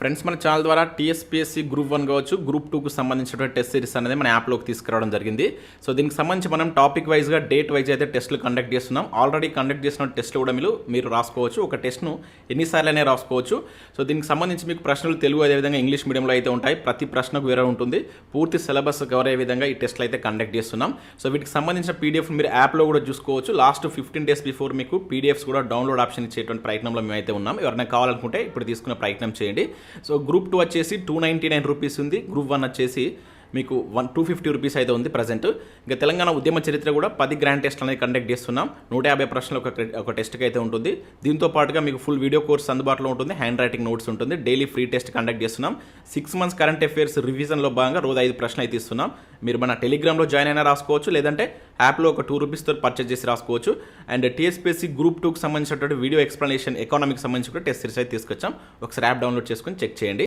Friends మన channel ద్వారా TSPSC group one కావచ్చు గ్రూప్ టూకు సంబంధించినటువంటి టెస్ట్ సిరీస్ అనేది మన యాప్లోకి తీసుకురావడం జరిగింది. సో దీనికి సంబంధించి మనం టాపిక్ వైజ్గా డేట్ వైజ్ అయితే టెస్టులు కండక్ట్ చేస్తున్నాం. ఆల్రెడీ కండక్ట్ చేసిన టెస్ట్లు కూడా మీరు మీరు రాసుకోవచ్చు. ఒక టెస్ట్ను ఎన్నిసార్లు రాసుకోవచ్చు. సో దీనికి సంబంధించి మీకు ప్రశ్నలు తెలుగు అదేవిధంగా ఇంగ్లీష్ మీడియంలో అయితే ఉంటాయి. ప్రతి ప్రశ్నకు వేరే ఉంటుంది. పూర్తి సిలబస్ కవర్ అయ్యే విధంగా ఈ టెస్ట్లు అయితే కండక్ట్ చేస్తున్నాం. సో వీటికి సంబంధించిన పీడిఎఫ్ మీరు యాప్లో కూడా చూసుకోవచ్చు. లాస్ట్ ఫిఫ్టీన్ డేస్ బిఫోర్ మీకు పీడిఎఫ్స్ కూడా డౌన్లోడ్ ఆప్షన్ ఇచ్చేటువంటి ప్రయత్నంలో మేమైతే ఉన్నాం. ఎవరైనా కావాలనుకుంటే ఇప్పుడు తీసుకునే ప్రయత్నం చేయండి. సో గ్రూప్ టూ వచ్చేసి టూ నైంటీ నైన్ రూపీస్ ఉంది. గ్రూప్ వన్ వచ్చేసి మీకు వన్ టూ ఫిఫ్టీ రూపీస్ అయితే ఉంది ప్రజెంట్ ఇంకా తెలంగాణ ఉద్యమ చరిత్ర కూడా పది గ్రాండ్ టెస్ట్ అనేది కండక్ట్ చేస్తున్నాం. నూట యాభై ప్రశ్నలు ఒక ఒక టెస్ట్కి అయితే ఉంటుంది. దీంతో పాటుగా మీకు ఫుల్ వీడియో కోర్స్ అందుబాటులో ఉంటుంది. హ్యాండ్ రైటింగ్ నోట్స్ ఉంటుంది. డైలీ ఫ్రీ టెస్ట్ కండక్ట్ చేస్తున్నాం. సిక్స్ మంత్స్ కరెంట్ అఫైర్స్ రివిజన్లో భాగంగా రోజు ఐదు ప్రశ్నలు అయితే ఇస్తున్నాం. మీరు మన టెలిగ్రామ్లో జాయిన్ అయినా రాసుకోవచ్చు. లేదంటే యాప్లో ఒక టూ రూపీస్తో పర్చేస్ చేసి రాసుకోవచ్చు. అండ్ టీఎస్పీఎస్సీ గ్రూప్ టూకి సంబంధించినటువంటి వీడియో ఎక్స్ప్లెనేషన్ ఎకానమిక్ సంబంధించి కూడా టెస్ట్ సిరీస్ అయితే తీసుకొచ్చాం. ఒకసారి యాప్ డౌన్లోడ్ చేసుకొని చెక్ చేయండి.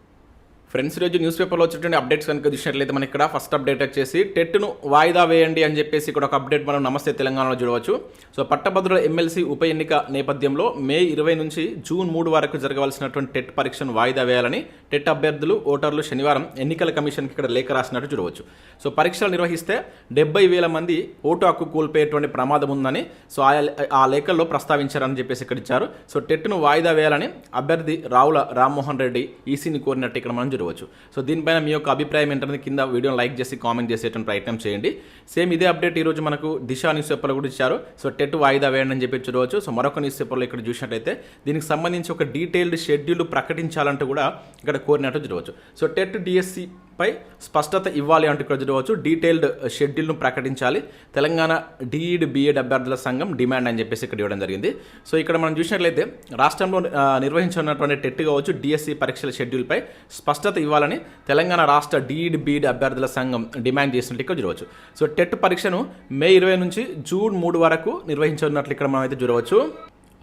ఫ్రెండ్స్ రోజు న్యూస్ పేపర్లో వచ్చేటువంటి అప్డేట్స్ కనుక చూసినట్లయితే మనకి ఇక్కడ ఫస్ట్ అప్డేట్ వచ్చేసి టెట్ను వాయిదా వేయండి అని చెప్పేసి ఇక్కడ ఒక అప్డేట్ మనం నమస్తే తెలంగాణలో చూడవచ్చు. సో పట్టభద్రుల ఎమ్మెల్సీ ఉప ఎన్నిక నేపథ్యంలో మే ఇరవై నుంచి జూన్ మూడు వరకు జరగవలసినటువంటి టెట్ పరీక్షను వాయిదా వేయాలని టెట్ అభ్యర్థులు ఓటర్లు శనివారం ఎన్నికల కమిషన్కి ఇక్కడ లేఖ రాసినట్టు చూడవచ్చు. సో పరీక్షలు నిర్వహిస్తే డెబ్బై వేల మంది ఓటు హక్కు కోల్పోయేటువంటి ప్రమాదం ఉందని సో ఆ ఆ లేఖల్లో ప్రస్తావించారని చెప్పేసి ఇక్కడ ఇచ్చారు. సో టెట్ను వాయిదా వేయాలని అభ్యర్థి రావుల రామ్మోహన్ రెడ్డి ఈసీని కోరినట్టు ఇక్కడ మనం చూడవచ్చు సో దీనిపైన మీ యొక్క అభిప్రాయం ఏంటనేది కింద వీడియోని లైక్ చేసి కామెంట్ చేసేటువంటి ప్రయత్నం చేయండి. సేమ్ ఇదే అప్డేట్ ఈరోజు మనకు దిశ న్యూస్ పేపర్లో కూడా ఇచ్చారు. సో టెట్ వాయిదా వేయండి అని చెప్పి చూడవచ్చు. సో మరొక న్యూస్ పేపర్లో ఇక్కడ చూసినట్లయితే దీనికి సంబంధించి ఒక డీటెయిల్డ్ షెడ్యూల్ ప్రకటించాలంటూ కూడా ఇక్కడ కోరినట్టు చూడవచ్చు. సో టెట్ డిఎస్సి పై స్పష్టత ఇవ్వాలి అంటూ ఇక్కడ చూడవచ్చు. డీటెయిల్డ్ షెడ్యూల్ను ప్రకటించాలి. తెలంగాణ డిఈడ్ బిఎడ్ అభ్యర్థుల సంఘం డిమాండ్ అని చెప్పేసి ఇక్కడ ఇవ్వడం జరిగింది. సో ఇక్కడ మనం చూసినట్లయితే రాష్ట్రంలో నిర్వహించనున్నటువంటి టెట్ కావచ్చు డిఎస్సి పరీక్షల షెడ్యూల్పై స్పష్టత ఇవ్వాలని తెలంగాణ రాష్ట్ర డీడ్ బీడ్ అభ్యర్థుల సంఘం డిమాండ్ చేసినట్లు ఇక్కడ చూడవచ్చు. సో టెట్ పరీక్షను మే ఇరవై నుంచి జూన్ మూడు వరకు నిర్వహించనున్నట్లు ఇక్కడ మనం అయితే చూడవచ్చు.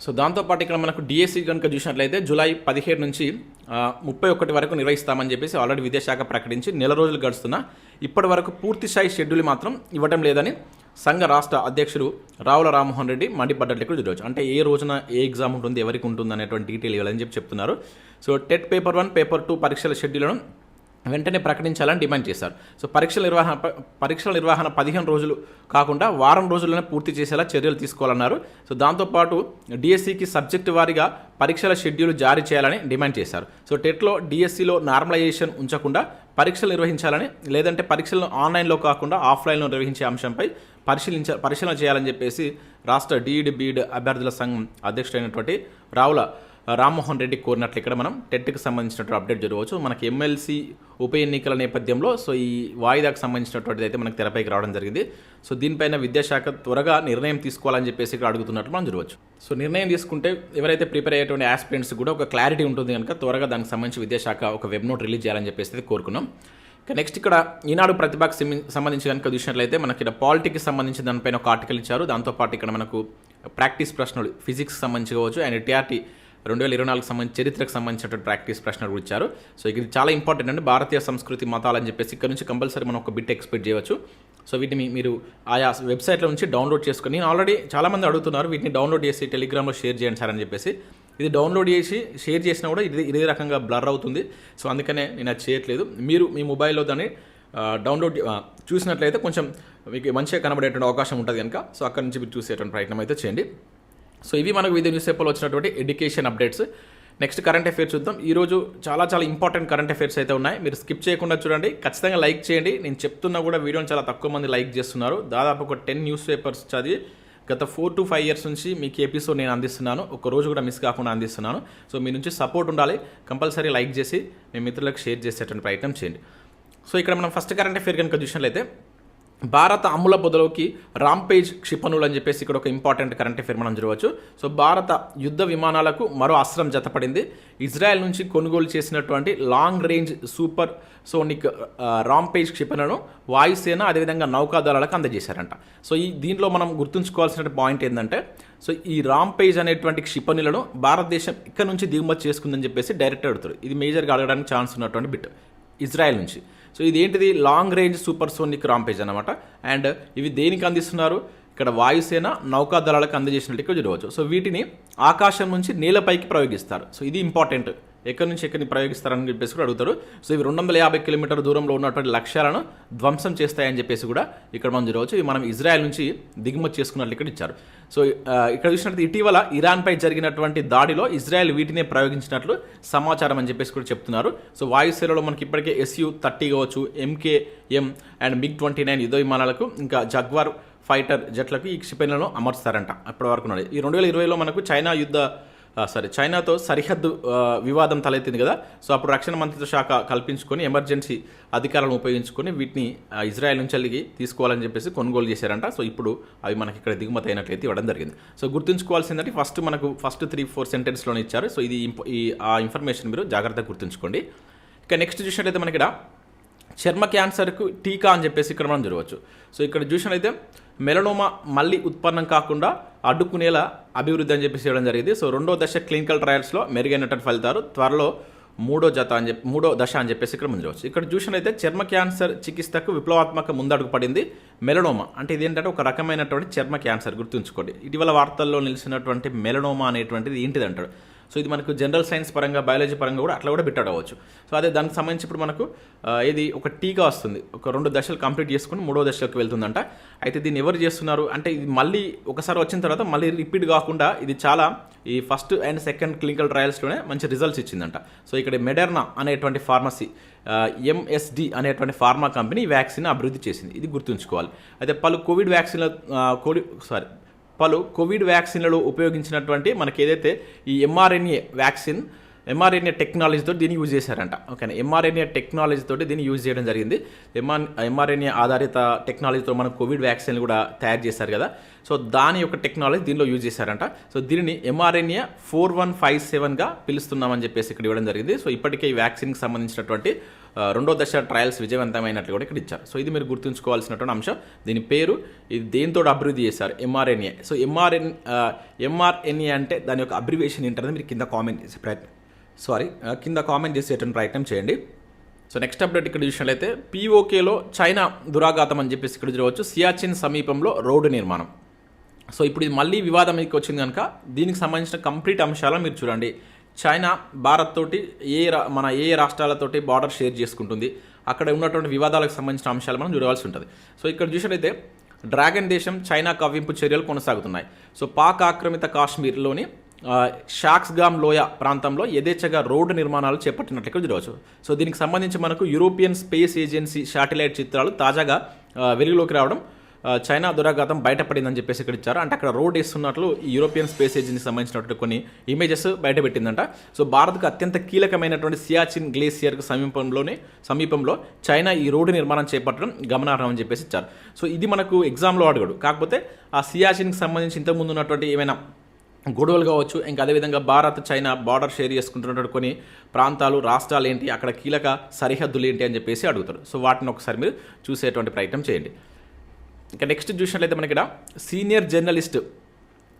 సో దాంతోపాటు ఇక్కడ మనకు డిఎస్సి కనుక చూసినట్లయితే జూలై పదిహేడు నుంచి ముప్పై ఒకటి వరకు నిర్వహిస్తామని చెప్పేసి ఆల్రెడీ విద్యాశాఖ ప్రకటించి నెల రోజులు గడుస్తున్నా ఇప్పటి వరకు పూర్తి స్థాయి షెడ్యూల్ మాత్రం ఇవ్వడం లేదని సంఘ రాష్ట్ర అధ్యక్షుడు రావుల రామ్మోహన్ రెడ్డి మండిపడ్డట్లు ఇక్కడ చూడవచ్చు. అంటే ఏ రోజున ఏ ఎగ్జామ్ ఉంటుంది ఎవరికి ఉంటుంది అనేటువంటి డీటెయిల్ ఇవ్వాలని చెప్పి చెప్తున్నారు. So TET paper one paper two పరీక్షల షెడ్యూల్ను వెంటనే ప్రకటించాలని డిమాండ్ చేశారు. సో పరీక్షల నిర్వహణ పరీక్షల నిర్వహణ పదిహేను రోజులు కాకుండా వారం రోజుల్లోనే పూర్తి చేసేలా చర్యలు తీసుకోవాలన్నారు. సో దాంతోపాటు డిఎస్సికి సబ్జెక్టు వారీగా పరీక్షల షెడ్యూల్ జారీ చేయాలని డిమాండ్ చేశారు. సో టెట్లో డిఎస్సిలో నార్మలైజేషన్ ఉంచకుండా పరీక్షలు నిర్వహించాలని లేదంటే పరీక్షలను ఆన్లైన్లో కాకుండా ఆఫ్లైన్లో నిర్వహించే అంశంపై పరిశీలించ పరిశీలన చేయాలని చెప్పేసి రాష్ట్ర డిఈడి బీఈడి అభ్యర్థుల సంఘం అధ్యక్షుడైనటువంటి రావుల రామ్మోహన్ రెడ్డి కోరినట్లు ఇక్కడ మనం టెట్కి సంబంధించినటువంటి అప్డేట్ జరగవచ్చు. మనకి ఎమ్మెల్సీ ఉప ఎన్నికల నేపథ్యంలో సో ఈ వాయిదాకు సంబంధించినటువంటిది అయితే మనకి తెరపైకి రావడం జరిగింది. సో దీనిపైన విద్యాశాఖ త్వరగా నిర్ణయం తీసుకోవాలని చెప్పేసి ఇక్కడ అడుగుతున్నట్లు మనం చూడవచ్చు సో నిర్ణయం తీసుకుంటే ఎవరైతే ప్రిపేర్ అయ్యేటువంటి ఆస్పిరెంట్స్ కూడా ఒక క్లారిటీ ఉంటుంది కనుక త్వరగా దానికి సంబంధించి విద్యాశాఖ ఒక వెబ్ నోట్ రిలీజ్ చేయాలని చెప్పేసి అయితే కోరుకున్నాం. ఇక నెక్స్ట్ ఇక్కడ ఈనాడు ప్రతిభకు సంబంధించి కనుక చూసినట్లయితే మనకి ఇక్కడ పాలిటిక్స్ సంబంధించి దానిపైన ఒక ఆర్టికల్ ఇచ్చారు. దాంతోపాటు ఇక్కడ మనకు ప్రాక్టీస్ ప్రశ్నలు ఫిజిక్స్ సంబంధించి కావచ్చు అండ్ టీఆర్టీ రెండు వేల ఇరవై నాలుగు సంబంధించి చరిత్రకు సంబంధించినటువంటి ప్రాక్టీస్ ప్రశ్నలు ఇచ్చారు. సో ఇది చాలా ఇంపార్టెంట్ అండి. భారతీయ సంస్కృతి మతాలని చెప్పేసి ఇక్కడ నుంచి కంపల్సరీ మనం ఒక బిట్ ఎక్స్పెక్ట్ చేయవచ్చు. సో వీటిని మీరు ఆయా వెబ్సైట్లో నుంచి డౌన్లోడ్ చేసుకొని నేను ఆల్రెడీ చాలామంది అడుగుతున్నారు వీటిని డౌన్లోడ్ చేసి టెలిగ్రామ్లో షేర్ చేయండి సార్ అని చెప్పేసి. ఇది డౌన్లోడ్ చేసి షేర్ చేసినా కూడా ఇది ఇదే రకంగా బ్లర్ అవుతుంది. సో అందుకనే నేను అది చేయట్లేదు. మీరు మీ మొబైల్లో దాన్ని డౌన్లోడ్ చూసినట్లయితే కొంచెం మీకు మంచిగా కనబడేటువంటి అవకాశం ఉంటుంది కనుక. సో అక్కడ నుంచి మీరు చూసేటువంటి ప్రయత్నం అయితే చేయండి. సో ఇవి మనకు వివిధ న్యూస్ పేపర్లో వచ్చినటువంటి education updates next current affairs చూద్దాం. ఈరోజు చాలా చాలా ఇంపార్టెంట్ కరెంట్ అఫైర్స్ అయితే ఉన్నాయి. మీరు స్కిప్ చేయకుండా చూడండి. ఖచ్చితంగా లైక్ చేయండి. నేను చెప్తున్నా కూడా వీడియోని చాలా తక్కువ మంది లైక్ చేస్తున్నారు. దాదాపు ఒక టెన్ న్యూస్ పేపర్స్ చదివి గత ఫోర్ టు ఫైవ్ ఇయర్స్ నుంచి మీకు ఎపిసోడ్ నేను అందిస్తున్నాను. ఒక రోజు కూడా మిస్ కాకుండా అందిస్తున్నాను. సో మీ నుంచి సపోర్ట్ ఉండాలి. కంపల్సరీ లైక్ చేసి మీ మిత్రులకు షేర్ చేసేటువంటి ప్రయత్నం చేయండి. సో ఇక్కడ మనం ఫస్ట్ కరెంట్ అఫేర్ కనుక చూసినట్లయితే భారత అమ్ముల బొదలోకి రాంపేజ్ క్షిపణులు అని చెప్పేసి ఇక్కడ ఒక ఇంపార్టెంట్ కరెంట్ అఫేర్ మనం చూడవచ్చు. సో భారత యుద్ధ విమానాలకు మరో అస్త్రం జతపడింది. ఇజ్రాయెల్ నుంచి కొనుగోలు చేసినటువంటి long range supersonic rampage క్షిపణులను వాయుసేన అదేవిధంగా నౌకాదళాలకు అందజేశారంట. సో ఈ దీంట్లో మనం గుర్తుంచుకోవాల్సిన పాయింట్ ఏంటంటే సో ఈ రాంపేజ్ అనేటువంటి క్షిపణులను భారతదేశం ఇక్కడ నుంచి దిగుమతి చేసుకుందని చెప్పేసి డైరెక్ట్ అడుగుతారు. ఇది మేజర్గా అడగడానికి ఛాన్స్ ఉన్నటువంటి బిట్. ఇజ్రాయెల్ నుంచి. సో ఇది ఏంటిది long range supersonic rampage అనమాట అండ్ ఇవి దేనికి అందిస్తున్నారు? ఇక్కడ వాయుసేన నౌకాదళాలకు అందజేసినట్టుగా చూడవచ్చు. సో వీటిని ఆకాశం నుంచి నేలపైకి ప్రయోగిస్తారు. సో ఇది ఇంపార్టెంట్ ఎక్కడి నుంచి ఎక్కడిని ప్రయోగిస్తారని చెప్పేసి కూడా అడుగుతారు. సో ఇవి రెండు వందల యాభై కిలోమీటర్ దూరంలో ఉన్నటువంటి లక్ష్యాలను ధ్వంసం చేస్తాయని చెప్పేసి కూడా ఇక్కడ మనం చూడవచ్చు. ఇవి మనం ఇజ్రాయెల్ నుంచి దిగుమతి చేసుకున్నట్లు ఇక్కడ ఇచ్చారు. సో ఇక్కడ చూసినట్టు ఇటీవల ఇరాన్పై జరిగినటువంటి దాడిలో ఇజ్రాయెల్ వీటినే ప్రయోగించినట్లు సమాచారం అని చెప్పేసి కూడా చెప్తున్నారు. సో వాయుసేనలో మనకి ఇప్పటికే ఎస్యు థర్టీ కావచ్చు MK M and MiG twenty nine యుద్ధ విమానాలకు ఇంకా జగ్వార్ ఫైటర్ జట్లకు ఈ క్షిపణులను అమర్స్తారంట. అప్పటి వరకు ఉన్నది. ఈ రెండు వేల ఇరవైలో మనకు చైనా యుద్ధ సారీ చైనాతో సరిహద్దు వివాదం తలెత్తింది కదా. సో అప్పుడు రక్షణ మంత్రిత్వ శాఖ కల్పించుకొని ఎమర్జెన్సీ అధికారాలను ఉపయోగించుకొని వీటిని ఇజ్రాయెల్ నుంచి వెళ్ళి తీసుకోవాలని చెప్పేసి కొనుగోలు చేశారంట. సో ఇప్పుడు అవి మనకి ఇక్కడ దిగుమతి అయినట్లయితే ఇవ్వడం జరిగింది. సో గుర్తుంచుకోవాల్సిందంటే ఫస్ట్ మనకు ఫస్ట్ త్రీ ఫోర్ సెంటెన్స్లోనే ఇచ్చారు. సో ఇది ఈ ఆ ఇన్ఫర్మేషన్ మీరు జాగ్రత్తగా గుర్తుంచుకోండి. ఇక నెక్స్ట్ చూసినట్టయితే మనకి ఇక్కడ చర్మ క్యాన్సర్కు టీకా అని చెప్పేసి ఇక్కడ మనం చూడవచ్చు. సో ఇక్కడ చూసినట్లయితే మెలనోమా మళ్ళీ ఉత్పన్నం కాకుండా అడ్డుకునేలా అభివృద్ధి అని చెప్పేసి చేయడం జరిగింది. సో రెండో దశ క్లినికల్ ట్రయల్స్లో మెరుగైనటువంటి ఫలితాలు త్వరలో మూడో జత అని చెప్పి మూడో దశ అని చెప్పేసి ఇక్కడ ముందు చూడవచ్చు. ఇక్కడ చూసినట్లయితే చర్మ క్యాన్సర్ చికిత్సకు విప్లవాత్మక ముందడుగు పడింది మెలనోమా. అంటే ఇదేంటంటే ఒక రకమైనటువంటి చర్మ క్యాన్సర్ గుర్తుంచుకోండి. ఇటీవల వార్తల్లో నిలిచినటువంటి మెలనోమా అనేటువంటిది ఏంటిది అంటాడు సో ఇది మనకు జనరల్ సైన్స్ పరంగా బయాలజీ పరంగా కూడా అట్లా కూడా పెట్టడవచ్చు సో అదే దానికి సంబంధించి ఇప్పుడు మనకు ఇది ఒక టీకా వస్తుంది. ఒక రెండు దశలు కంప్లీట్ చేసుకుని మూడో దశలకు వెళ్తుందంట. అయితే దీన్ని ఎవరు చేస్తున్నారు? అంటే ఇది మళ్ళీ ఒకసారి వచ్చిన తర్వాత మళ్ళీ రిపీట్ కాకుండా ఇది చాలా ఈ ఫస్ట్ అండ్ సెకండ్ క్లినికల్ ట్రయల్స్లోనే మంచి రిజల్ట్స్ ఇచ్చిందంట. సో ఇక్కడ మెడర్నా అనేటువంటి ఫార్మసీ ఎంఎస్డి అనేటువంటి ఫార్మా కంపెనీ ఈ వ్యాక్సిన్ అభివృద్ధి చేసింది. ఇది గుర్తుంచుకోవాలి. అయితే పలు కోవిడ్ వ్యాక్సిన్ల కోవిడ్ సారీ పలు కోవిడ్ వ్యాక్సిన్లలో ఉపయోగించినటువంటి మనకి ఏదైతే ఈ ఎంఆర్ఎన్ఏ వ్యాక్సిన్ ఎంఆర్ఎన్ఏ టెక్నాలజీతో దీన్ని యూజ్ చేశారంట. ఓకేనా? ఎంఆర్ఎన్ఏ టెక్నాలజీతో దీన్ని యూజ్ చేయడం జరిగింది. ఎంఆర్ ఎంఆర్ఎన్ఏ ఆధారిత టెక్నాలజీతో మనం కోవిడ్ వ్యాక్సిన్ కూడా తయారు చేశారు కదా. సో దాని యొక్క టెక్నాలజీ దీనిలో యూజ్ చేశారంట. సో దీనిని ఎంఆర్ఎన్ఏ ఫోర్ వన్ ఫైవ్ సెవెన్గా పిలుస్తున్నామని చెప్పేసి ఇక్కడ ఇవ్వడం జరిగింది. సో ఇప్పటికే ఈ వ్యాక్సిన్కి సంబంధించినటువంటి రెండో దశ ట్రయల్స్ విజయవంతమైనట్లు కూడా ఇక్కడ ఇచ్చారు. సో ఇది మీరు గుర్తుంచుకోవాల్సినటువంటి అంశం. దీని పేరు ఇది దేంతో అభివృద్ధి చేశారు? ఎంఆర్ఎన్ఏ సో ఎంఆర్ఎన్ ఎంఆర్ఎన్ఏ అంటే దాని యొక్క అబ్రివేషన్ ఏంటనేది మీరు కింద కామెంట్ చేసే ప్రయత్నం సారీ కింద కామెంట్ చేసేటువంటి ప్రయత్నం చేయండి. సో నెక్స్ట్ అప్డేట్ ఇక్కడ చూసినట్లయితే పీఓకేలో చైనా దురాఘాతం అని చెప్పేసి ఇక్కడ చూడవచ్చు. సియాచిన్ సమీపంలో రోడ్డు నిర్మాణం. సో ఇప్పుడు ఇది మళ్ళీ వివాదం మీకు వచ్చింది కనుక దీనికి సంబంధించిన కంప్లీట్ అంశాలను మీరు చూడండి. చైనా భారత్ తోటి ఏ రా- మన ఏ రాష్ట్రాలతోటి బార్డర్ షేర్ చేసుకుంటుంది. అక్కడ ఉన్నటువంటి వివాదాలకు సంబంధించిన అంశాలు మనం చూడవలసి ఉంటుంది. సో ఇక్కడ చూసినట్లయితే డ్రాగన్ దేశం చైనా కవ్వింపు చర్యలు కొనసాగుతున్నాయి. సో పాక్ ఆక్రమిత కాశ్మీర్లోని షాక్స్గామ్ లోయ ప్రాంతంలో యథేచ్ఛగా రోడ్డు నిర్మాణాలు చేపట్టినట్లు ఇక్కడ చూడవచ్చు. సో దీనికి సంబంధించి మనకు యూరోపియన్ స్పేస్ ఏజెన్సీ శాటిలైట్ చిత్రాలు తాజాగా వెలుగులోకి రావడం చైనా దురాఘాతం బయటపడిందని చెప్పేసి ఇక్కడ ఇచ్చారు. అంటే అక్కడ రోడ్ వేస్తున్నట్లు యూరోపియన్ స్పేస్ ఏజెన్సీకి సంబంధించినటువంటి కొన్ని ఇమేజెస్ బయటపెట్టిందంట. సో భారత్కు అత్యంత కీలకమైనటువంటి సియాచిన్ గ్లేసియర్కు సమీపంలోనే సమీపంలో చైనా ఈ రోడ్డు నిర్మాణం చేపట్టడం గమనార్హం అని చెప్పేసి ఇచ్చారు. సో ఇది మనకు ఎగ్జామ్లో అడగడు. కాకపోతే ఆ సియాచిన్కి సంబంధించి ఇంతకుముందు ఉన్నటువంటి ఏమైనా గొడవలు కావచ్చు ఇంకా అదేవిధంగా భారత్ చైనా బార్డర్ షేర్ చేసుకుంటున్నటువంటి కొన్ని ప్రాంతాలు రాష్ట్రాలు ఏంటి అక్కడ కీలక సరిహద్దులు ఏంటి అని చెప్పేసి అడుగుతారు. సో వాటిని ఒకసారి మీరు చూసేటువంటి ప్రయత్నం చేయండి. ఇంకా నెక్స్ట్ చూసినట్లయితే మనకి ఇక్కడ సీనియర్ జర్నలిస్ట్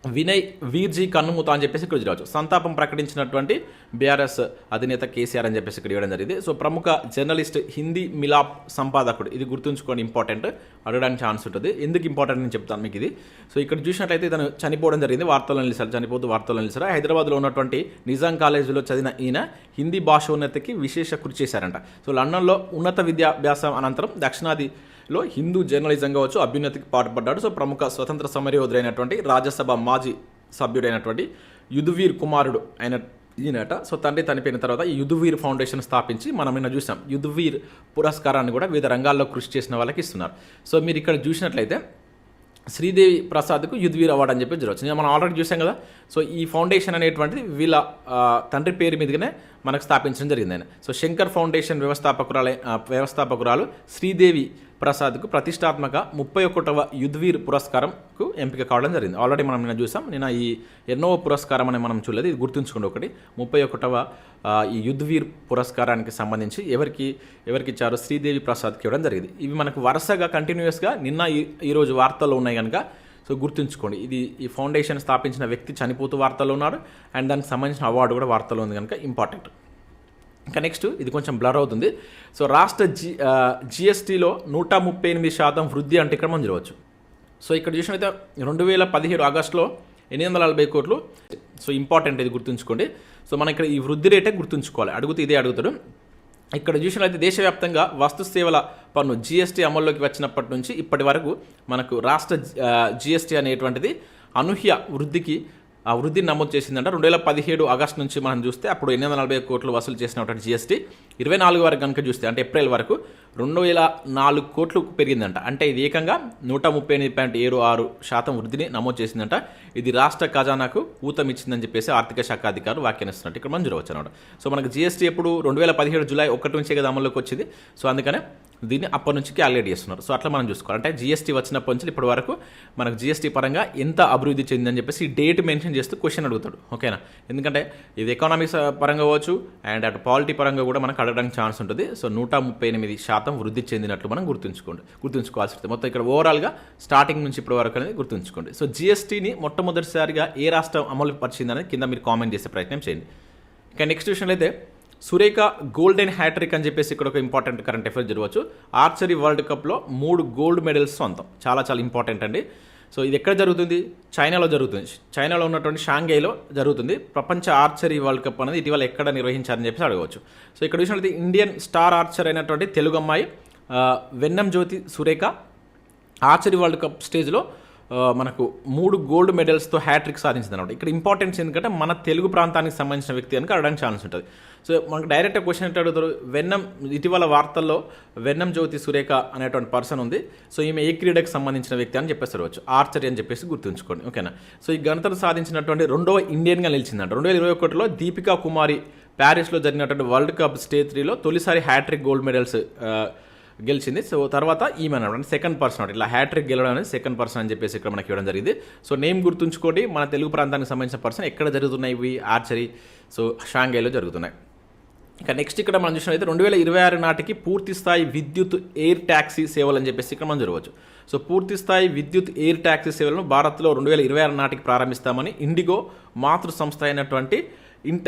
వినయ్ వీర్జీ కన్నుమూత అని చెప్పేసి ఇక్కడ చూడవచ్చు. సంతాపం ప్రకటించినటువంటి బీఆర్ఎస్ అధినేత కేసీఆర్ అని చెప్పేసి ఇక్కడ ఇవ్వడం జరిగింది. సో ప్రముఖ జర్నలిస్ట్ హిందీ మిలాప్ సంపాదకుడు. ఇది గుర్తుంచుకోండి ఇంపార్టెంట్ అడగడానికి ఛాన్స్ ఉంటుంది. ఎందుకు ఇంపార్టెంట్ నేను చెప్తాను మీకు ఇది. సో ఇక్కడ చూసినట్లయితే ఇతను చనిపోవడం జరిగింది. వార్తల్లో నిలిచారు. చనిపోతూ వార్తల్లో నిలిచారు. హైదరాబాద్లో ఉన్నటువంటి నిజాం కాలేజీలో చదివిన ఈయన హిందీ భాష ఉన్నతకి విశేష కృషి చేశారంట. సో లండన్లో ఉన్నత విద్యాభ్యాసం అనంతరం దక్షిణాది లో హిందూ జర్నలిజం కావచ్చు అభ్యున్నతికి పాటుపడ్డాడు. సో ప్రముఖ స్వతంత్ర సమరయోధుడైనటువంటి రాజ్యసభ మాజీ సభ్యుడైనటువంటి యుధువీర్ కుమారుడు అయిన ఈయనట. సో తండ్రి చనిపోయిన తర్వాత ఈ యుధువీర్ ఫౌండేషన్ స్థాపించి మనం నిన్న చూసాం యుధువీర్ పురస్కారాన్ని కూడా వివిధ రంగాల్లో కృషి చేసిన వాళ్ళకి ఇస్తున్నారు. సో మీరు ఇక్కడ చూసినట్లయితే శ్రీదేవి ప్రసాద్కు యుద్వీర్ అవార్డు అని చెప్పి జరగచ్చు మనం ఆల్రెడీ చూసాం కదా. సో ఈ ఫౌండేషన్ అనేటువంటిది వీళ్ళ తండ్రి పేరు మీదుగానే మనకు స్థాపించడం జరిగింది ఆయన. సో శంకర్ ఫౌండేషన్ వ్యవస్థాపకురాలే వ్యవస్థాపకురాలు శ్రీదేవి ప్రసాద్కు ప్రతిష్టాత్మక ముప్పై ఒకటవ యుద్వీర్ పురస్కారంకు ఎంపిక కావడం జరిగింది. ఆల్రెడీ మనం నిన్న చూసాం. నిన్న ఈ ఎన్నో పురస్కారం అని మనం చూడలేదు. ఇది గుర్తుంచుకోండి ఒకటి. ముప్పై ఒకటవ ఈ యుద్వీర్ పురస్కారానికి సంబంధించి ఎవరికి ఎవరికి ఇచ్చారో శ్రీదేవి ప్రసాద్కి ఇవ్వడం జరిగింది. ఇవి మనకు వరుసగా కంటిన్యూస్గా నిన్న ఈ ఈరోజు వార్తల్లో ఉన్నాయి కనుక సో గుర్తుంచుకోండి. ఇది ఈ ఫౌండేషన్ స్థాపించిన వ్యక్తి చనిపోతూ వార్తల్లో ఉన్నాడు అండ్ దానికి సంబంధించిన అవార్డు కూడా వార్తల్లో ఉంది కనుక ఇంపార్టెంట్. ఇంకా నెక్స్ట్ ఇది కొంచెం బ్లర్ అవుతుంది. సో రాష్ట్ర జి జిఎస్టీలో నూట ముప్పై ఎనిమిది శాతం వృద్ధి అంటే ఇక్కడ మనం చూడవచ్చు. సో ఇక్కడ చూసినైతే రెండు వేల పదిహేడు ఆగస్టులో ఎనిమిది వందల నలభై కోట్లు. సో ఇంపార్టెంట్ ఇది గుర్తుంచుకోండి. సో మనం ఇక్కడ ఈ వృద్ధి రేటే గుర్తుంచుకోవాలి. అడుగుతూ ఇదే అడుగుతాడు. ఇక్కడ చూసినట్లయితే దేశవ్యాప్తంగా వస్తు సేవల పన్ను జిఎస్టీ అమల్లోకి వచ్చినప్పటి నుంచి ఇప్పటి వరకు మనకు రాష్ట్ర జిఎస్టీ అనేటువంటిది అనూహ్య వృద్ధికి వృద్ధిని నమోదు చేసిందంట. రెండు వేల పదిహేడు ఆగస్టు నుంచి మనం చూస్తే అప్పుడు ఎనిమిది వందల నలభై కోట్లు వసూలు చేసినటువంటి జిఎస్టీ ఇరవై నాలుగు వరకు కనుక చూస్తే అంటే ఏప్రిల్ వరకు రెండు వేల నాలుగు కోట్లు పెరిగిందంట. అంటే ఇది ఏకంగా నూట ముప్పై ఎనిమిది పాయింట్ ఏడు ఆరు శాతం వృద్ధిని నమోదు చేసిందంట. ఇది రాష్ట్ర ఖజానాకు ఊతమిచ్చిందని చెప్పేసి ఆర్థిక శాఖ అధికారులు వ్యాఖ్యానిస్తున్నట్టు ఇక్కడ మనం చూడవచ్చు అనమాట సో మనకు జిఎస్టీ ఎప్పుడు రెండు వేల పదిహేడు జూలై ఒకటి నుంచే కదా అమల్లోకి వచ్చింది. సో అందుకనే దీన్ని అప్పటి నుంచి క్యాలిక్యులేట్ చేస్తున్నారు. సో అట్లా మనం చూసుకోవాలి. అంటే జిఎస్టీ వచ్చినప్పటి నుంచి ఇప్పటి వరకు మనకు జిఎస్టీ పరంగా ఎంత అభివృద్ధి చెందిందని చెప్పేసి ఈ డేట్ మెన్షన్ చేస్తూ క్వశ్చన్ అడుగుతాడు. ఓకేనా? ఎందుకంటే ఇది ఎకనామిక్స్ పరంగా అవ్వచ్చు అండ్ అటు పాలిటీ పరంగా కూడా మనకు అడగడానికి ఛాన్స్ ఉంటుంది. సో నూట ముప్పై ఎనిమిది శాతం వృద్ధి చెందినట్లు మనం గుర్తుంచుకోండి. గుర్తుంచుకోవాల్సి మొత్తం ఇక్కడ ఓవరాల్గా స్టార్టింగ్ నుంచి ఇప్పటి వరకు అనేది గుర్తుంచుకోండి. సో జిఎస్టీని మొట్టమొదటిసారిగా ఏ రాష్ట్రం అమలు పరిచిందని కింద మీరు కామెంట్ చేసే ప్రయత్నం చేయండి. ఇంకా నెక్స్ట్ విషయంలో అయితే సురేఖ గోల్డెన్ హ్యాట్రిక్ అని చెప్పేసి ఇక్కడ ఒక ఇంపార్టెంట్ కరెంట్ అఫేర్ జరగవచ్చు. ఆర్చరీ వరల్డ్ కప్లో మూడు గోల్డ్ మెడల్స్ సొంతం. చాలా చాలా ఇంపార్టెంట్ అండి. సో ఇది ఎక్కడ జరుగుతుంది? చైనాలో జరుగుతుంది. చైనాలో ఉన్నటువంటి షాంఘైలో జరుగుతుంది. ప్రపంచ ఆర్చరీ వరల్డ్ కప్ అనేది ఇటీవల ఎక్కడ నిర్వహించారని చెప్పేసి అడగవచ్చు. సో ఇక్కడ చూసినట్లయితే ఇండియన్ స్టార్ ఆర్చర్ అయినటువంటి తెలుగు అమ్మాయి Vennam Jyothi Surekha archery world cup స్టేజ్లో మనకు మూడు గోల్డ్ మెడల్స్తో హ్యాట్రిక్ సాధించింది అనమాట ఇక్కడ ఇంపార్టెన్స్ ఎందుకంటే మన తెలుగు ప్రాంతానికి సంబంధించిన వ్యక్తి కనుక అడగడానికి ఛాన్స్ ఉంటుంది. సో మనకు డైరెక్ట్ క్వశ్చన్ ఎట్లా అడుగుతారు వెన్నం ఇటీవల వార్తల్లో వెన్నం జ్యోతి సురేఖ అనేటువంటి పర్సన్ ఉంది. సో ఈమె ఏ క్రీడకు సంబంధించిన వ్యక్తి అని చెప్పేస్తారు వచ్చు ఆర్చరీ అని చెప్పేసి గుర్తుంచుకోండి. ఓకేనా సో ఈ ఘనతను సాధించినటువంటి రెండవ ఇండియన్గా నిలిచిందంట. రెండు వేల ఇరవై ఒకటిలో దీపికా కుమారి ప్యారిస్లో జరిగినటువంటి వరల్డ్ కప్ స్టే త్రీలో తొలిసారి హ్యాట్రిక్ గోల్డ్ మెడల్స్ గెలిచింది. సో తర్వాత ఈమె అనమాట. సెకండ్ పర్సన్ ఇట్లా హ్యాట్రిక్ గెలవడం అనేది సెకండ్ పర్సన్ అని చెప్పేసి ఇక్కడ మనకి ఇవ్వడం జరిగింది. సో నేమ్ గుర్తుంచుకోండి. మన తెలుగు ప్రాంతానికి సంబంధించిన పర్సన్ ఎక్కడ జరుగుతున్నాయి ఇవి? ఆర్చరీ సో షాంఘైలో జరుగుతున్నాయి. ఇక నెక్స్ట్ ఇక్కడ మనం చూసినట్లయితే రెండు వేల ఇరవై ఆరు నాటికి పూర్తి స్థాయి విద్యుత్ ఎయిర్ ట్యాక్సీ సేవలు అని చెప్పేసి ఇక్కడ మనం చూడవచ్చు. సో పూర్తి స్థాయి విద్యుత్ ఎయిర్ ట్యాక్సీ సేవలను భారత్లో రెండు వేల ఇరవై ఆరు నాటికి ప్రారంభిస్తామని ఇండిగో మాతృ సంస్థ అయినటువంటి ఇంట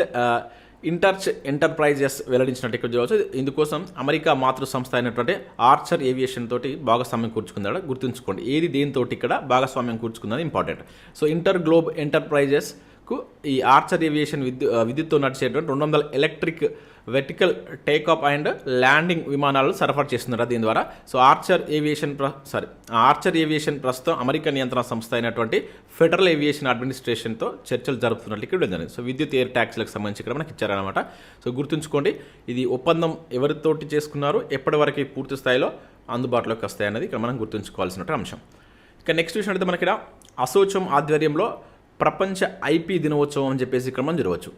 ఇంటర్చ్ ఎంటర్ప్రైజెస్ వెల్లడించినట్టు ఇక్కడ చూడవచ్చు. ఇందుకోసం అమెరికా మాతృ సంస్థ అయినటువంటి ఆర్చర్ ఏవియేషన్ తోటి భాగస్వామ్యం కూర్చుకుందాడు గుర్తుంచుకోండి ఏది దేనితోటి ఇక్కడ భాగస్వామ్యం కూర్చుకుందని important. So InterGlobe enterprises కు ఈ ఆర్చర్ ఏవియేషన్ విద్యు విద్యుత్తో నడిచేటువంటి రెండు వందల electric vertical takeoff and landing విమానాలు సరఫరా చేస్తున్నారు దీని ద్వారా. సో ఆర్చర్ ఏవియేషన్ ప్ర సారీ ఆర్చర్ ఏవియేషన్ ప్రస్తుతం అమెరికా నియంత్రణ సంస్థ అయినటువంటి ఫెడరల్ ఏవియేషన్ అడ్మినిస్ట్రేషన్తో చర్చలు జరుపుతున్నట్లు ఇక్కడ జరిగింది. సో విద్యుత్ ఎయిర్ ట్యాక్స్లకు సంబంధించి ఇక్కడ మనకి ఇచ్చారనమాట సో గుర్తుంచుకోండి ఇది ఒప్పందం ఎవరితోటి చేసుకున్నారు ఎప్పటి వరకు పూర్తి స్థాయిలో అందుబాటులోకి వస్తాయన్నది ఇక్కడ మనం గుర్తుంచుకోవాల్సిన అంశం. ఇక నెక్స్ట్ విషయం అయితే మనకి ఇక్కడ అసోచం ఆధ్వర్యంలో ప్రపంచ ఐపీ దినోత్సవం అని చెప్పేసి ఇక్కడ మనం జరగవచ్చు.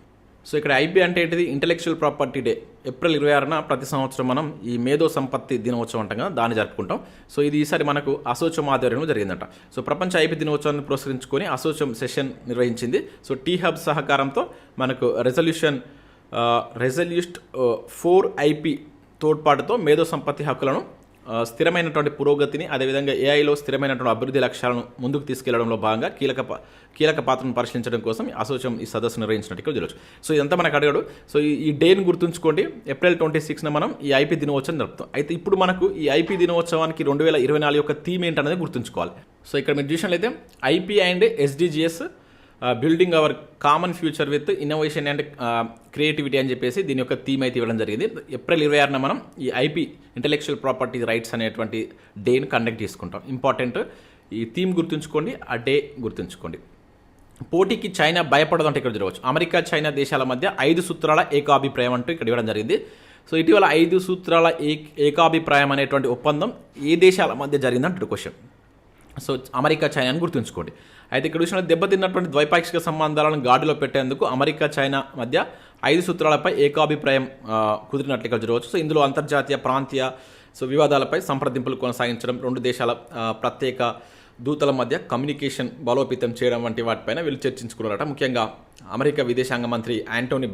సో ఇక్కడ ఐపీ అంటే ఏంటిది? ఇంటలెక్చువల్ ప్రాపర్టీ డే ఏప్రిల్ ఇరవై ఆరున ప్రతి సంవత్సరం మనం ఈ మేధో సంపత్తి దినోత్సవం అంటాం కదా దాన్ని జరుపుకుంటాం. సో ఇది ఈసారి మనకు అసోచం ఆధ్వర్యంలో జరిగిందట. సో ప్రపంచ ఐపీ దినోత్సవాన్ని పురస్కరించుకొని అసోచం సెషన్ నిర్వహించింది. సో టీ హబ్ సహకారంతో మనకు రెజల్యూషన్ రెజల్యూస్ట్ ఫోర్ ఐపీ తోడ్పాటుతో మేధో సంపత్తి హక్కులను స్థిరమైనటువంటి పురోగతిని అదేవిధంగా ఏఐలో స్థిరమైనటువంటి అభివృద్ధి లక్ష్యాలను ముందుకు తీసుకెళ్ళడంలో భాగంగా కీలక కీలక పాత్రను పరిశీలించడం కోసం ఈ అసోసియం ఈ సదస్సు నిర్వహించినట్టు ఇక్కడ తెలియచ్చు సో ఇదంతా మనకు అడిగాడు. సో ఈ- ఈ డేని గుర్తుంచుకోండి. ఏప్రిల్ ట్వంటీ సిక్స్న మనం ఈ ఐపీ దినోత్సవం జరుపుతాం. అయితే ఇప్పుడు మనకు ఈ ఐపీ దినోత్సవానికి రెండు వేల ఇరవై నాలుగు యొక్క థీమ్ ఏంటనేది గుర్తుంచుకోవాలి. సో ఇక్కడ మీరు చూసినట్లయితే IP and SDGs building our common future with innovation and creativity అని చెప్పేసి దీని యొక్క థీమ్ అయితే ఇవ్వడం జరిగింది. ఏప్రిల్ ఇరవై ఆరున మనం ఈ ఐపీ ఇంటలెక్చువల్ ప్రాపర్టీ రైట్స్ అనేటువంటి డేని కండక్ట్ చేసుకుంటాం. ఇంపార్టెంట్ ఈ థీమ్ గుర్తుంచుకోండి ఆ డే గుర్తుంచుకోండి. పోటీకి చైనా భయపడదు అంటే ఇక్కడ జరగవచ్చు అమెరికా చైనా దేశాల మధ్య ఐదు సూత్రాల ఏకాభిప్రాయం అంటూ ఇక్కడ ఇవ్వడం జరిగింది. సో ఇటీవల ఐదు సూత్రాల ఏ ఏకాభిప్రాయం అనేటువంటి ఒప్పందం ఏ దేశాల మధ్య జరిగిందంటే క్వశ్చన్ సో అమెరికా చైనా అని గుర్తుంచుకోండి. అయితే ఇక్కడ చూసిన దెబ్బతిన్నటువంటి ద్వైపాక్షిక సంబంధాలను గాడిలో పెట్టేందుకు అమెరికా చైనా మధ్య ఐదు సూత్రాలపై ఏకాభిప్రాయం కుదిరినట్లు ఇక్కడ జరగవచ్చు. సో ఇందులో అంతర్జాతీయ ప్రాంతీయ సో వివాదాలపై సంప్రదింపులు కొనసాగించడం రెండు దేశాల ప్రత్యేక దూతల మధ్య కమ్యూనికేషన్ బలోపేతం చేయడం వంటి వాటిపైన వీళ్ళు చర్చించుకున్నారట. ముఖ్యంగా అమెరికా విదేశాంగ మంత్రి యాంటోనీ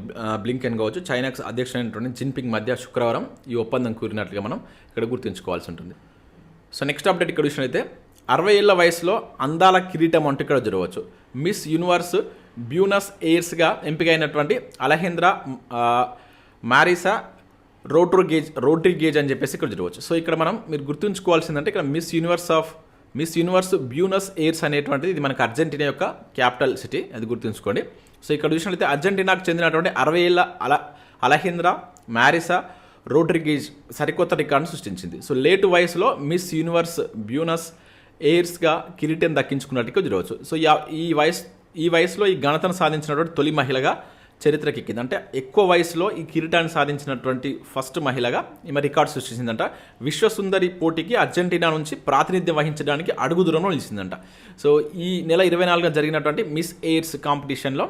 బ్లింకెన్ కావచ్చు చైనాకు అధ్యక్షుడైనటువంటి జిన్పింగ్ మధ్య శుక్రవారం ఈ ఒప్పందం కూరినట్లుగా మనం ఇక్కడ గుర్తుంచుకోవాల్సి ఉంటుంది. సో నెక్స్ట్ అప్డేట్ ఇక్కడ చూసినట్లయితే అరవై ఏళ్ళ వయసులో అందాల కిరీటం అంటూ ఇక్కడ జరగవచ్చు. మిస్ యూనివర్స్ బ్యూనస్ ఎయిర్స్గా ఎంపికైనటువంటి Alejandra Marisa Rodriguez Rodriguez అని చెప్పేసి ఇక్కడ జరగవచ్చు. సో ఇక్కడ మనం మీరు గుర్తుంచుకోవాల్సిందంటే ఇక్కడ Miss Universe of Miss Universe Buenos Aires అనేటువంటిది ఇది మనకు అర్జెంటీనా యొక్క క్యాపిటల్ సిటీ అది గుర్తుంచుకోండి. సో ఇక్కడ చూసినట్లయితే అర్జెంటీనాకు చెందినటువంటి అరవై ఏళ్ళ అల అలహేంద్ర మ్యారిసా రోడ్రిగేజ్ సరికొత్త రికార్డును సృష్టించింది. సో లేటు వయసులో మిస్ యూనివర్స్ బ్యూనస్ ఎయిర్స్గా కిరీటం దక్కించుకున్నట్టుగా చూడవచ్చు. సో ఈ వయసు ఈ వయసులో ఈ ఘనతను సాధించినటువంటి తొలి మహిళగా చరిత్రకెక్కింది. అంటే ఎక్కువ వయసులో ఈ కిరీటాన్ని సాధించినటువంటి ఫస్ట్ మహిళగా ఈమె రికార్డు సృష్టించిందంట. విశ్వసుందరి పోటీకి అర్జెంటీనా నుంచి ప్రాతినిధ్యం వహించడానికి అడుగు దూరంలో నిలిచిందంట. సో ఈ నెల ఇరవై నాలుగున జరిగినటువంటి మిస్ ఎయిర్స్ కాంపిటీషన్లో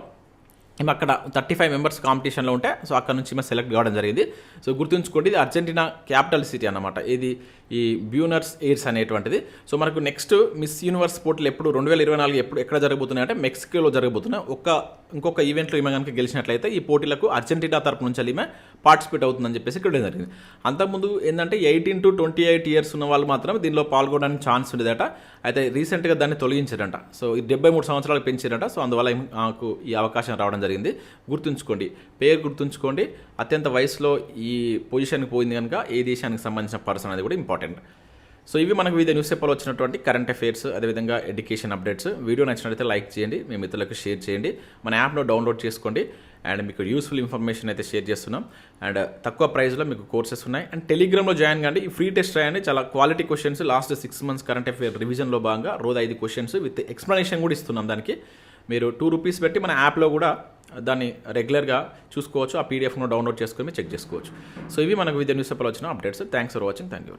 అక్కడ థర్టీ ఫైవ్ మెంబర్స్ కాంపిటీషన్లో ఉంటే సో అక్కడ నుంచి మేము సెలెక్ట్ కావడం జరిగింది. సో గుర్తుంచుకోండి ఇది అర్జెంటీనా క్యాపిటల్ సిటీ అన్నమాట. ఇది ఈ బ్యూనర్స్ ఎయిర్స్ అనేటువంటిది. సో మనకు నెక్స్ట్ మిస్ యూనివర్స్ పోర్టల్ ఎప్పుడు రెండు వేల ఇరవై నాలుగు ఎప్పుడు ఎక్కడ జరగబోతున్నాయి అంటే మెక్సికోలో జరగబోతున్నాయి ఒక ఇంకొక ఈవెంట్లో ఈమె కనుక గెలిచినట్లయితే ఈ పోటీలకు అర్జెంటీనా తరపు నుంచి ఈమె పార్టిసిపేట్ అవుతుందని చెప్పేసి ఇక్కడ జరిగింది. అంతకుముందు ఏంటంటే eighteen to twenty eight years ఉన్న వాళ్ళు మాత్రం దీనిలో పాల్గొనడానికి ఛాన్స్ ఉండేదట. అయితే రీసెంట్గా దాన్ని తొలగించారంట. సో ఈ డెబ్బై మూడు సంవత్సరాలు పెంచారంట. సో అందువల్ల ఈమె- నాకు ఈ అవకాశం రావడం జరిగింది. గుర్తుంచుకోండి పేరు గుర్తుంచుకోండి. అత్యంత వయసులో ఈ పొజిషన్కి పోయింది కనుక ఏ దేశానికి సంబంధించిన పర్సన్ అనేది కూడా ఇంపార్టెంట్ సో ఇవి మనకు వివిధ న్యూస్ పేపర్లో వచ్చినటువంటి కరెంట్ అఫైర్స్ అదేవిధంగా ఎడ్యుకేషన్ అప్డేట్స్ వీడియో నచ్చినట్లయితే లైక్ చేయండి మీ మిత్రులకు షేర్ చేయండి. మన యాప్లో డౌన్లోడ్ చేసుకోండి అండ్ మీకు యూస్ఫుల్ ఇన్ఫర్మేషన్ అయితే షేర్ చేస్తున్నాం. అండ్ uh, తక్కువ ప్రైస్లో మీకు కోర్సెస్ ఉన్నాయి. అండ్ టెలిగ్రామ్లో జాయిన్ కండి. ఈ ఫ్రీ టెస్ట్ రాయండి. చాలా quality questions last six months current affair రివిజన్లో భాగంగా రోజు ఐదు క్వశ్చన్స్ విత్ ఎక్స్ప్లెనేషన్ కూడా ఇస్తున్నాం దానికి. మీరు టూ రూపీస్ పెట్టి మన యాప్లో కూడా దాన్ని రెగ్యులర్గా చూసుకోవచ్చు. ఆ పీడిఎఫ్ను డౌన్లోడ్ చేసుకొని చెక్ చేసుకోవచ్చు. సో ఇవి మనకు వివిధ న్యూస్ పేపర్లో వచ్చిన updates thanks for watching thank you